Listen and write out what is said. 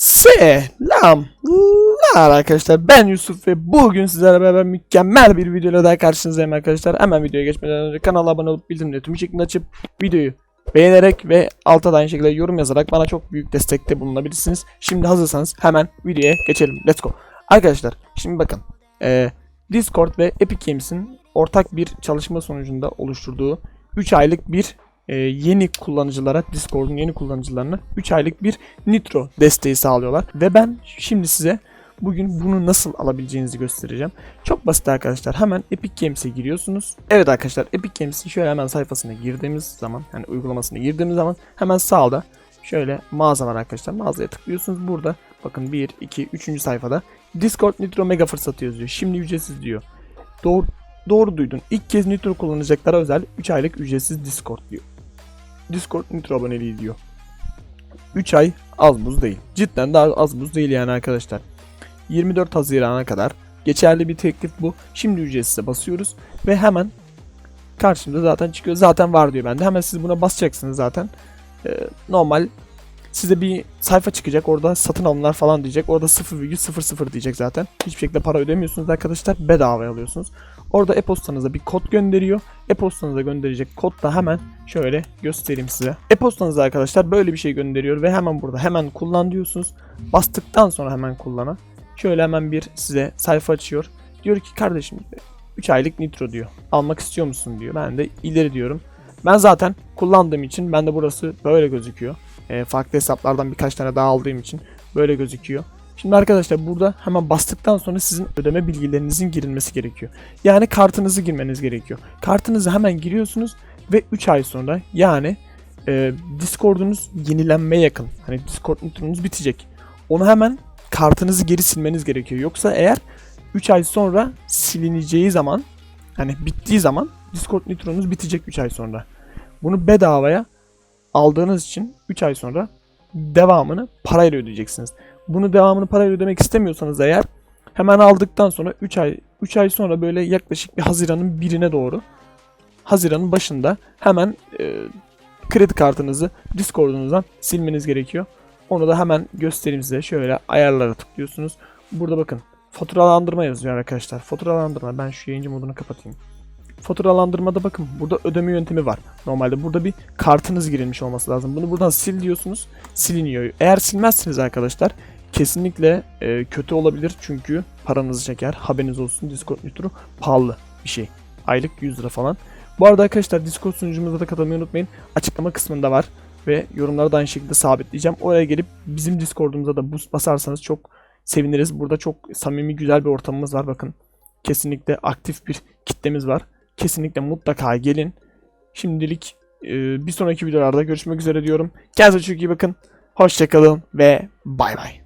Selam. Merhaba arkadaşlar ben Yusuf ve bugün sizlerle beraber mükemmel bir videoyla daha karşınızdayım arkadaşlar. Hemen videoya geçmeden önce kanala abone olup bildirimleri tüm şeklinde açıp videoyu beğenerek ve alta da aynı şekilde yorum yazarak bana çok büyük destekte bulunabilirsiniz. Şimdi hazırsanız hemen videoya geçelim. Let's go. Arkadaşlar şimdi bakın. Ee, Discord ve Epic Games'in ortak bir çalışma sonucunda oluşturduğu 3 aylık bir e, yeni kullanıcılara, Discord'un yeni kullanıcılarına 3 aylık bir Nitro desteği sağlıyorlar. Ve ben şimdi size bugün bunu nasıl alabileceğinizi göstereceğim. Çok basit arkadaşlar. Hemen Epic Games'e giriyorsunuz. Evet arkadaşlar Epic Games'in şöyle hemen sayfasına girdiğimiz zaman, yani uygulamasına girdiğimiz zaman hemen sağda şöyle mağaza var arkadaşlar. Mağazaya tıklıyorsunuz. Burada bakın 1, 2, 3. sayfada Discord Nitro Mega fırsatı yazıyor. Şimdi ücretsiz diyor. Doğru, doğru duydun. İlk kez Nitro kullanacaklara özel 3 aylık ücretsiz Discord diyor. Discord Nitro aboneliği diyor. 3 ay az buz değil. Cidden daha az buz değil yani arkadaşlar. 24 Haziran'a kadar geçerli bir teklif bu. Şimdi ücretsize basıyoruz ve hemen karşımda zaten çıkıyor. Zaten var diyor bende. Hemen siz buna basacaksınız zaten. Ee, normal size bir sayfa çıkacak. Orada satın alımlar falan diyecek. Orada 0,00 diyecek zaten. Hiçbir şekilde para ödemiyorsunuz arkadaşlar. Bedavaya alıyorsunuz. Orada e-postanıza bir kod gönderiyor. E-postanıza gönderecek kod da hemen şöyle göstereyim size. E-postanıza arkadaşlar böyle bir şey gönderiyor ve hemen burada hemen kullan diyorsunuz. Bastıktan sonra hemen kullana. Şöyle hemen bir size sayfa açıyor. Diyor ki kardeşim 3 aylık nitro diyor. Almak istiyor musun diyor. Ben de ileri diyorum. Ben zaten kullandığım için bende burası böyle gözüküyor. E, farklı hesaplardan birkaç tane daha aldığım için böyle gözüküyor. Şimdi arkadaşlar burada hemen bastıktan sonra sizin ödeme bilgilerinizin girilmesi gerekiyor. Yani kartınızı girmeniz gerekiyor. Kartınızı hemen giriyorsunuz ve 3 ay sonra yani e, Discord'unuz yenilenmeye yakın. Hani Discord nitronuz bitecek. Onu hemen kartınızı geri silmeniz gerekiyor. Yoksa eğer 3 ay sonra silineceği zaman hani bittiği zaman Discord nitronuz bitecek 3 ay sonra. Bunu bedavaya aldığınız için 3 ay sonra devamını parayla ödeyeceksiniz. Bunu devamını parayla ödemek istemiyorsanız eğer hemen aldıktan sonra 3 ay 3 ay sonra böyle yaklaşık bir Haziran'ın birine doğru Haziran'ın başında hemen e, kredi kartınızı Discord'unuzdan silmeniz gerekiyor. Onu da hemen göstereyim size. Şöyle ayarlara tıklıyorsunuz. Burada bakın faturalandırma yazıyor arkadaşlar. Faturalandırma ben şu yayıncı modunu kapatayım. Faturalandırmada bakın burada ödeme yöntemi var. Normalde burada bir kartınız girilmiş olması lazım. Bunu buradan sil diyorsunuz. Siliniyor. Eğer silmezseniz arkadaşlar kesinlikle e, kötü olabilir. Çünkü paranızı çeker. Haberiniz olsun. Discord Nitro pahalı bir şey. Aylık 100 lira falan. Bu arada arkadaşlar Discord sunucumuza da katılmayı unutmayın. Açıklama kısmında var. Ve yorumları da aynı şekilde sabitleyeceğim. Oraya gelip bizim Discord'umuza da boost basarsanız çok seviniriz. Burada çok samimi güzel bir ortamımız var. Bakın kesinlikle aktif bir kitlemiz var. Kesinlikle mutlaka gelin. Şimdilik e, bir sonraki videolarda görüşmek üzere diyorum. Kendinize çok iyi bakın. Hoşçakalın ve bay bay.